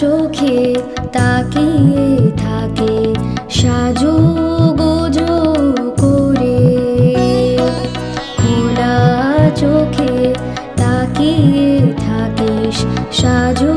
চোখে তাকিয়ে থাকে সাজু গোজো করে। খোলা চোখে তাকিয়ে থাকিস সাজু